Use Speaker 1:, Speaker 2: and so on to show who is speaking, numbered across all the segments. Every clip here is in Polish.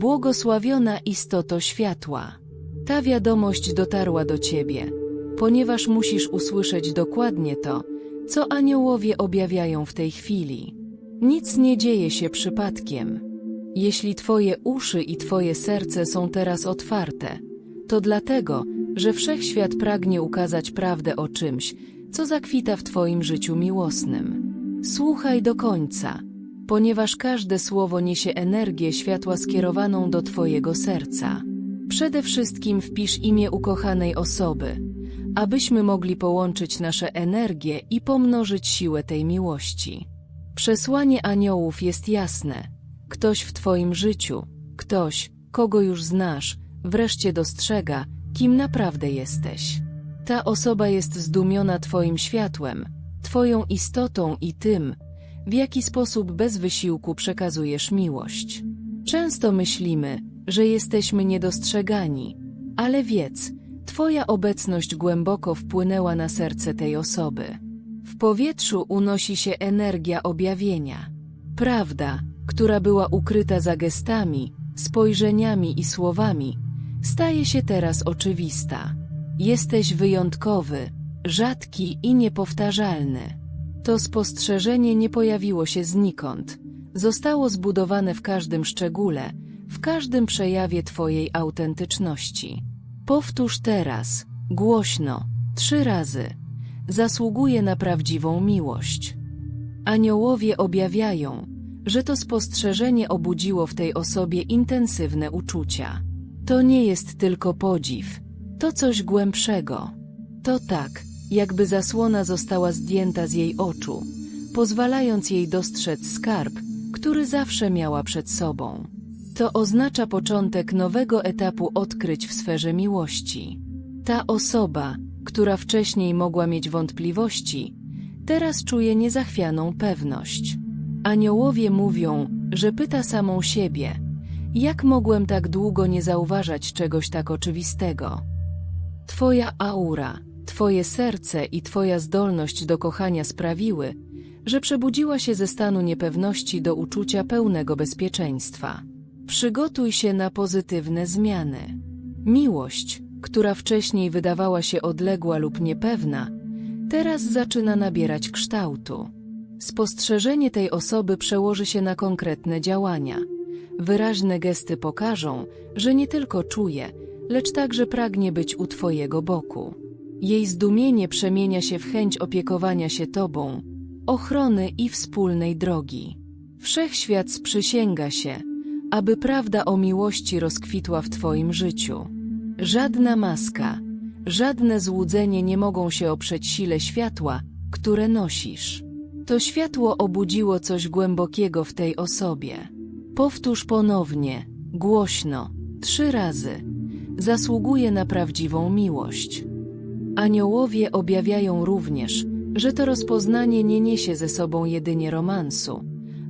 Speaker 1: Błogosławiona istoto światła. Ta wiadomość dotarła do ciebie, ponieważ musisz usłyszeć dokładnie to, co aniołowie objawiają w tej chwili. Nic nie dzieje się przypadkiem. Jeśli twoje uszy i twoje serce są teraz otwarte, to dlatego, że wszechświat pragnie ukazać prawdę o czymś, co zakwita w twoim życiu miłosnym. Słuchaj do końca, ponieważ każde słowo niesie energię światła skierowaną do twojego serca. Przede wszystkim wpisz imię ukochanej osoby, abyśmy mogli połączyć nasze energie i pomnożyć siłę tej miłości. Przesłanie aniołów jest jasne. Ktoś w Twoim życiu, ktoś, kogo już znasz, wreszcie dostrzega, kim naprawdę jesteś. Ta osoba jest zdumiona Twoim światłem, Twoją istotą i tym, w jaki sposób bez wysiłku przekazujesz miłość. Często myślimy, że jesteśmy niedostrzegani, ale wiedz, Twoja obecność głęboko wpłynęła na serce tej osoby. W powietrzu unosi się energia objawienia. Prawda, która była ukryta za gestami, spojrzeniami i słowami, staje się teraz oczywista. Jesteś wyjątkowy, rzadki i niepowtarzalny. To spostrzeżenie nie pojawiło się znikąd. Zostało zbudowane w każdym szczególe, w każdym przejawie Twojej autentyczności. Powtórz teraz, głośno, trzy razy. Zasługuje na prawdziwą miłość. Aniołowie objawiają, że to spostrzeżenie obudziło w tej osobie intensywne uczucia. To nie jest tylko podziw, to coś głębszego. To tak, jakby zasłona została zdjęta z jej oczu, pozwalając jej dostrzec skarb, który zawsze miała przed sobą. To oznacza początek nowego etapu odkryć w sferze miłości. Ta osoba, która wcześniej mogła mieć wątpliwości, teraz czuje niezachwianą pewność. Aniołowie mówią, że pyta samą siebie, jak mogłem tak długo nie zauważać czegoś tak oczywistego? Twoja aura, Twoje serce i Twoja zdolność do kochania sprawiły, że przebudziła się ze stanu niepewności do uczucia pełnego bezpieczeństwa. Przygotuj się na pozytywne zmiany. Miłość, która wcześniej wydawała się odległa lub niepewna, teraz zaczyna nabierać kształtu. Spostrzeżenie tej osoby przełoży się na konkretne działania. Wyraźne gesty pokażą, że nie tylko czuje, lecz także pragnie być u Twojego boku. Jej zdumienie przemienia się w chęć opiekowania się Tobą, ochrony i wspólnej drogi. Wszechświat sprzysięga się, aby prawda o miłości rozkwitła w Twoim życiu. Żadna maska, żadne złudzenie nie mogą się oprzeć sile światła, które nosisz. To światło obudziło coś głębokiego w tej osobie. Powtórz ponownie, głośno, trzy razy. Zasługuje na prawdziwą miłość. Aniołowie objawiają również, że to rozpoznanie nie niesie ze sobą jedynie romansu,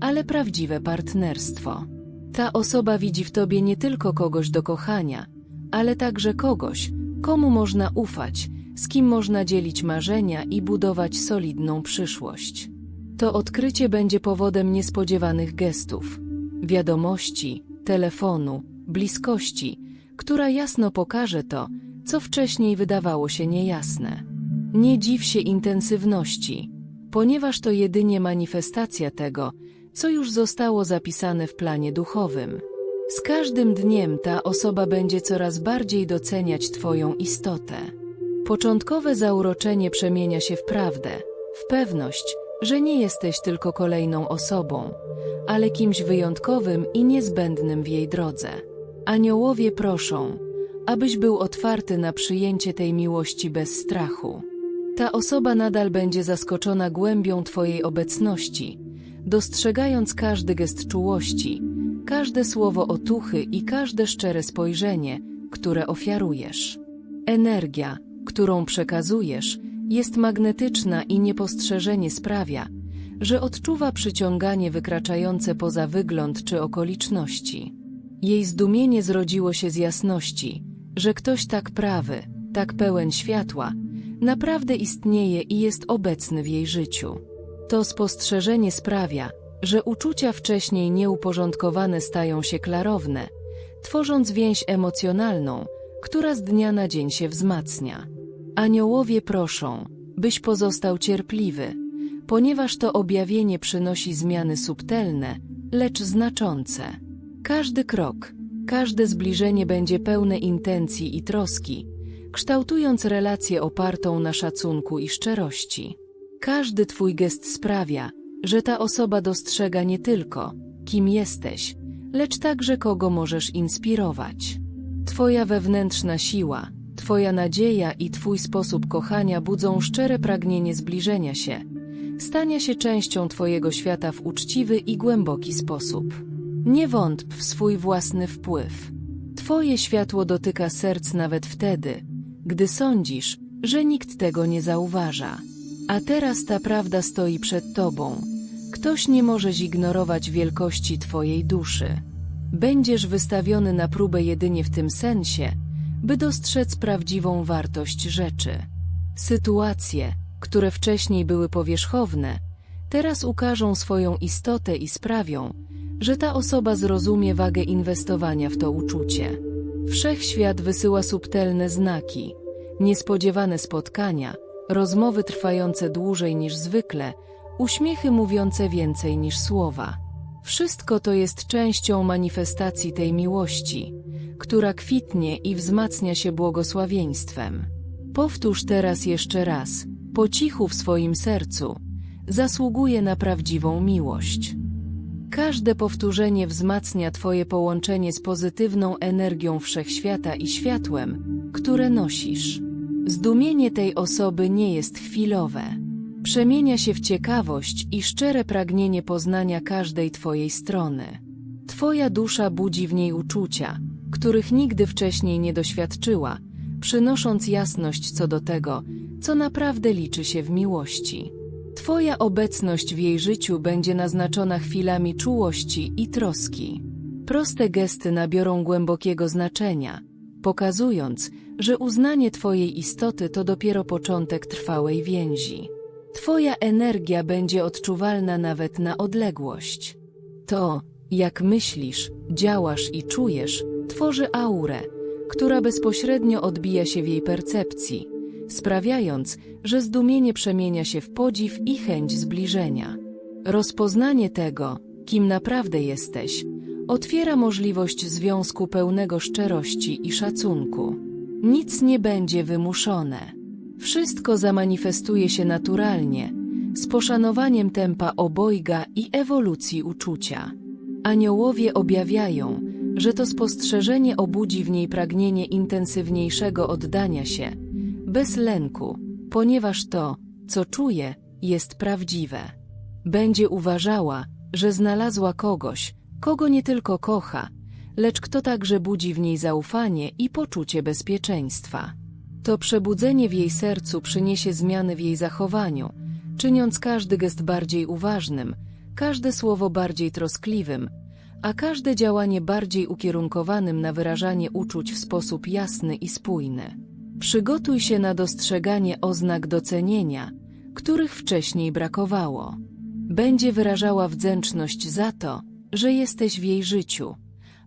Speaker 1: ale prawdziwe partnerstwo. Ta osoba widzi w tobie nie tylko kogoś do kochania, ale także kogoś, komu można ufać, z kim można dzielić marzenia i budować solidną przyszłość. To odkrycie będzie powodem niespodziewanych gestów, wiadomości, telefonu, bliskości, która jasno pokaże to, co wcześniej wydawało się niejasne. Nie dziw się intensywności, ponieważ to jedynie manifestacja tego, co już zostało zapisane w planie duchowym. Z każdym dniem ta osoba będzie coraz bardziej doceniać Twoją istotę. Początkowe zauroczenie przemienia się w prawdę, w pewność, że nie jesteś tylko kolejną osobą, ale kimś wyjątkowym i niezbędnym w jej drodze. Aniołowie proszą, abyś był otwarty na przyjęcie tej miłości bez strachu. Ta osoba nadal będzie zaskoczona głębią Twojej obecności, dostrzegając każdy gest czułości, każde słowo otuchy i każde szczere spojrzenie, które ofiarujesz. Energia, którą przekazujesz, jest magnetyczna i niepostrzeżenie sprawia, że odczuwa przyciąganie wykraczające poza wygląd czy okoliczności. Jej zdumienie zrodziło się z jasności, że ktoś tak prawy, tak pełen światła, naprawdę istnieje i jest obecny w jej życiu. To spostrzeżenie sprawia, że uczucia wcześniej nieuporządkowane stają się klarowne, tworząc więź emocjonalną, która z dnia na dzień się wzmacnia. Aniołowie proszą, byś pozostał cierpliwy, ponieważ to objawienie przynosi zmiany subtelne, lecz znaczące. Każdy krok, każde zbliżenie będzie pełne intencji i troski, kształtując relację opartą na szacunku i szczerości. Każdy Twój gest sprawia, że ta osoba dostrzega nie tylko, kim jesteś, lecz także kogo możesz inspirować. Twoja wewnętrzna siła, Twoja nadzieja i Twój sposób kochania budzą szczere pragnienie zbliżenia się, stania się częścią Twojego świata w uczciwy i głęboki sposób. Nie wątp w swój własny wpływ. Twoje światło dotyka serc nawet wtedy, gdy sądzisz, że nikt tego nie zauważa. A teraz ta prawda stoi przed Tobą. Ktoś nie może zignorować wielkości Twojej duszy. Będziesz wystawiony na próbę jedynie w tym sensie, by dostrzec prawdziwą wartość rzeczy. Sytuacje, które wcześniej były powierzchowne, teraz ukażą swoją istotę i sprawią, że ta osoba zrozumie wagę inwestowania w to uczucie. Wszechświat wysyła subtelne znaki, niespodziewane spotkania, rozmowy trwające dłużej niż zwykle, uśmiechy mówiące więcej niż słowa. Wszystko to jest częścią manifestacji tej miłości, która kwitnie i wzmacnia się błogosławieństwem. Powtórz teraz jeszcze raz, po cichu w swoim sercu, zasługuje na prawdziwą miłość. Każde powtórzenie wzmacnia Twoje połączenie z pozytywną energią wszechświata i światłem, które nosisz. Zdumienie tej osoby nie jest chwilowe. Przemienia się w ciekawość i szczere pragnienie poznania każdej Twojej strony. Twoja dusza budzi w niej uczucia, których nigdy wcześniej nie doświadczyła, przynosząc jasność co do tego, co naprawdę liczy się w miłości. Twoja obecność w jej życiu będzie naznaczona chwilami czułości i troski. Proste gesty nabiorą głębokiego znaczenia, pokazując, że uznanie Twojej istoty to dopiero początek trwałej więzi. Twoja energia będzie odczuwalna nawet na odległość. To, jak myślisz, działasz i czujesz, tworzy aurę, która bezpośrednio odbija się w jej percepcji, sprawiając, że zdumienie przemienia się w podziw i chęć zbliżenia. Rozpoznanie tego, kim naprawdę jesteś, otwiera możliwość związku pełnego szczerości i szacunku. Nic nie będzie wymuszone. Wszystko zamanifestuje się naturalnie, z poszanowaniem tempa obojga i ewolucji uczucia. Aniołowie objawiają, że to spostrzeżenie obudzi w niej pragnienie intensywniejszego oddania się, bez lęku, ponieważ to, co czuje, jest prawdziwe. Będzie uważała, że znalazła kogoś, kogo nie tylko kocha, lecz kto także budzi w niej zaufanie i poczucie bezpieczeństwa. To przebudzenie w jej sercu przyniesie zmiany w jej zachowaniu, czyniąc każdy gest bardziej uważnym, każde słowo bardziej troskliwym, a każde działanie bardziej ukierunkowanym na wyrażanie uczuć w sposób jasny i spójny. Przygotuj się na dostrzeganie oznak docenienia, których wcześniej brakowało. Będzie wyrażała wdzięczność za to, że jesteś w jej życiu,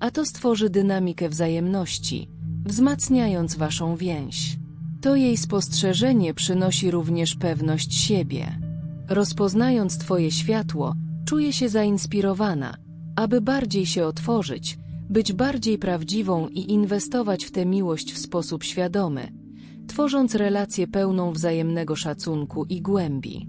Speaker 1: a to stworzy dynamikę wzajemności, wzmacniając waszą więź. To jej spostrzeżenie przynosi również pewność siebie. Rozpoznając Twoje światło, czuje się zainspirowana, aby bardziej się otworzyć, być bardziej prawdziwą i inwestować w tę miłość w sposób świadomy, tworząc relację pełną wzajemnego szacunku i głębi.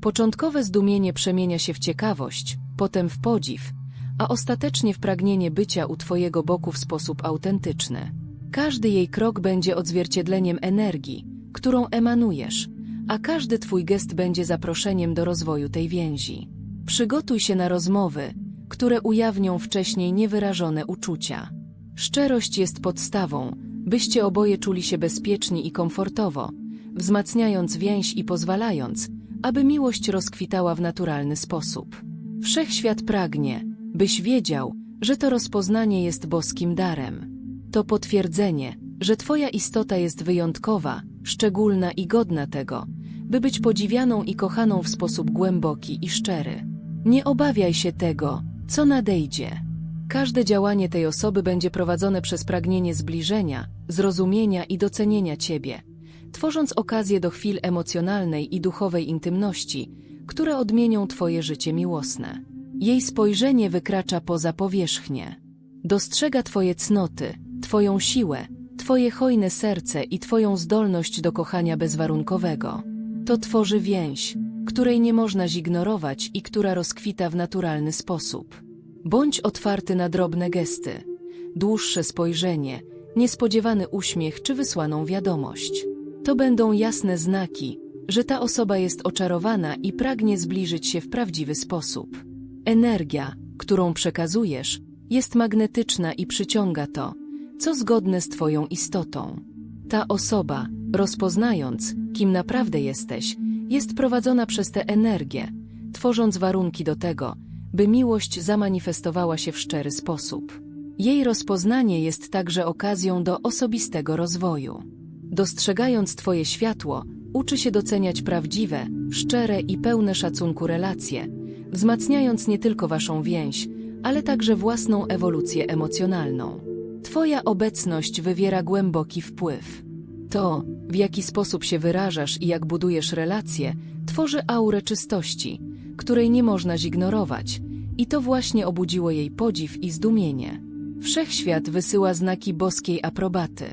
Speaker 1: Początkowe zdumienie przemienia się w ciekawość, potem w podziw, a ostatecznie w pragnienie bycia u Twojego boku w sposób autentyczny. Każdy jej krok będzie odzwierciedleniem energii, którą emanujesz, a każdy Twój gest będzie zaproszeniem do rozwoju tej więzi. Przygotuj się na rozmowy, które ujawnią wcześniej niewyrażone uczucia. Szczerość jest podstawą, byście oboje czuli się bezpieczni i komfortowo, wzmacniając więź i pozwalając, aby miłość rozkwitała w naturalny sposób. Wszechświat pragnie, byś wiedział, że to rozpoznanie jest boskim darem. To potwierdzenie, że Twoja istota jest wyjątkowa, szczególna i godna tego, by być podziwianą i kochaną w sposób głęboki i szczery. Nie obawiaj się tego, co nadejdzie. Każde działanie tej osoby będzie prowadzone przez pragnienie zbliżenia, zrozumienia i docenienia Ciebie, tworząc okazję do chwil emocjonalnej i duchowej intymności, które odmienią Twoje życie miłosne. Jej spojrzenie wykracza poza powierzchnię. Dostrzega Twoje cnoty, Twoją siłę, Twoje hojne serce i Twoją zdolność do kochania bezwarunkowego. To tworzy więź, której nie można zignorować i która rozkwita w naturalny sposób. Bądź otwarty na drobne gesty, dłuższe spojrzenie, niespodziewany uśmiech czy wysłaną wiadomość. To będą jasne znaki, że ta osoba jest oczarowana i pragnie zbliżyć się w prawdziwy sposób. Energia, którą przekazujesz, jest magnetyczna i przyciąga to, co zgodne z Twoją istotą. Ta osoba, rozpoznając, kim naprawdę jesteś, jest prowadzona przez tę energię, tworząc warunki do tego, by miłość zamanifestowała się w szczery sposób. Jej rozpoznanie jest także okazją do osobistego rozwoju. Dostrzegając Twoje światło, uczy się doceniać prawdziwe, szczere i pełne szacunku relacje, wzmacniając nie tylko Waszą więź, ale także własną ewolucję emocjonalną. Twoja obecność wywiera głęboki wpływ. To, w jaki sposób się wyrażasz i jak budujesz relacje, tworzy aurę czystości, której nie można zignorować, i to właśnie obudziło jej podziw i zdumienie. Wszechświat wysyła znaki boskiej aprobaty.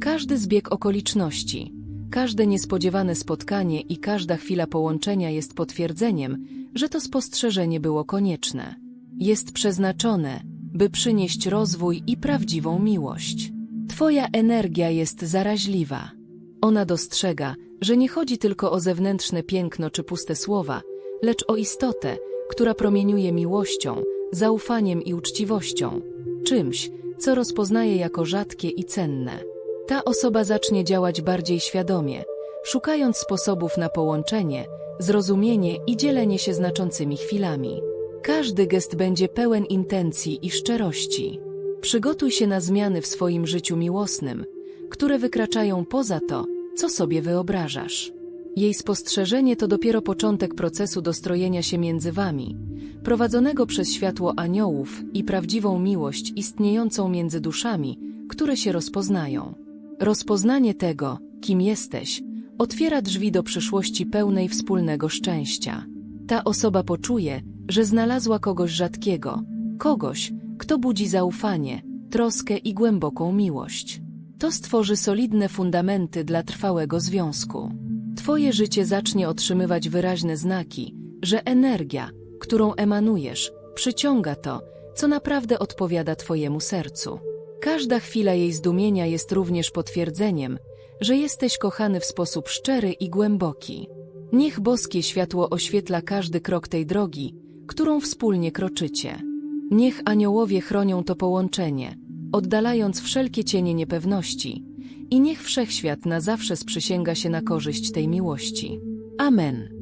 Speaker 1: Każdy zbieg okoliczności, każde niespodziewane spotkanie i każda chwila połączenia jest potwierdzeniem, że to spostrzeżenie było konieczne. Jest przeznaczone, by przynieść rozwój i prawdziwą miłość. Twoja energia jest zaraźliwa. Ona dostrzega, że nie chodzi tylko o zewnętrzne piękno czy puste słowa, lecz o istotę, która promieniuje miłością, zaufaniem i uczciwością, czymś, co rozpoznaje jako rzadkie i cenne. Ta osoba zacznie działać bardziej świadomie, szukając sposobów na połączenie, zrozumienie i dzielenie się znaczącymi chwilami. Każdy gest będzie pełen intencji i szczerości. Przygotuj się na zmiany w swoim życiu miłosnym, które wykraczają poza to, co sobie wyobrażasz. Jej spostrzeżenie to dopiero początek procesu dostrojenia się między wami, prowadzonego przez światło aniołów i prawdziwą miłość istniejącą między duszami, które się rozpoznają. Rozpoznanie tego, kim jesteś, otwiera drzwi do przyszłości pełnej wspólnego szczęścia. Ta osoba poczuje, że znalazła kogoś rzadkiego, kogoś, kto budzi zaufanie, troskę i głęboką miłość. To stworzy solidne fundamenty dla trwałego związku. Twoje życie zacznie otrzymywać wyraźne znaki, że energia, którą emanujesz, przyciąga to, co naprawdę odpowiada Twojemu sercu. Każda chwila jej zdumienia jest również potwierdzeniem, że jesteś kochany w sposób szczery i głęboki. Niech boskie światło oświetla każdy krok tej drogi, którą wspólnie kroczycie. Niech aniołowie chronią to połączenie, oddalając wszelkie cienie niepewności, i niech wszechświat na zawsze sprzysięga się na korzyść tej miłości. Amen.